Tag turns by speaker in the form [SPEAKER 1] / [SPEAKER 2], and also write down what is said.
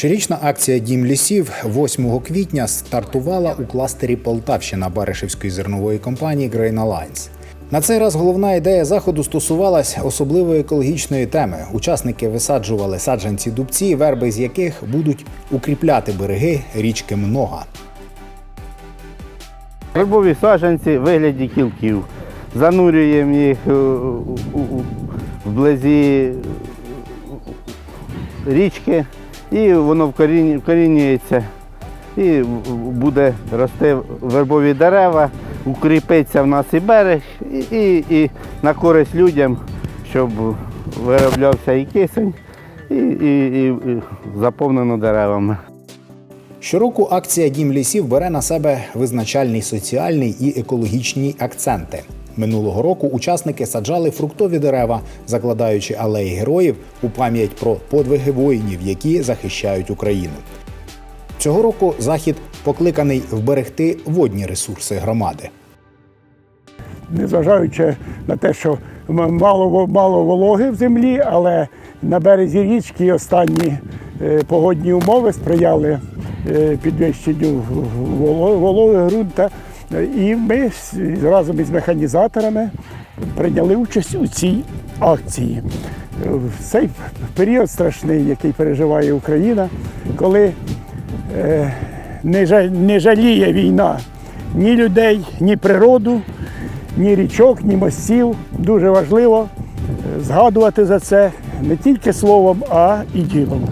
[SPEAKER 1] Щорічна акція Дім лісів 8 квітня стартувала у кластері Полтавщина Баришівської зернової компанії Grain Alliance. На цей раз головна ідея заходу стосувалась особливої екологічної теми. Учасники висаджували саджанці дубці, верби з яких будуть укріпляти береги річки Многа.
[SPEAKER 2] Вербові саджанці в вигляді кілків. Занурюємо їх вблизі річки, і воно вкорінюється. І буде рости вербові дерева, укріпиться в нас і берег, і, і, і на користь людям, щоб вироблявся і кисень, і, і, і заповнено деревами.
[SPEAKER 1] Щороку акція Дім лісів бере на себе визначальний соціальний і екологічні акценти. Минулого року учасники саджали фруктові дерева, закладаючи алеї героїв у пам'ять про подвиги воїнів, які захищають Україну. Цього року захід покликаний вберегти водні ресурси громади.
[SPEAKER 3] незважаючи на те, що мало, мало вологи в землі, але на березі річки останні е, погодні умови сприяли е, підвищенню воло- вологи ґрунта. І ми разом із механізаторами прийняли участь у цій акції. В цей період страшний, який переживає Україна, коли е, не жаліє війна ні людей, ні природу, ні річок, ні мостів. Дуже важливо е, згадувати за це не тільки словом, а і ділом.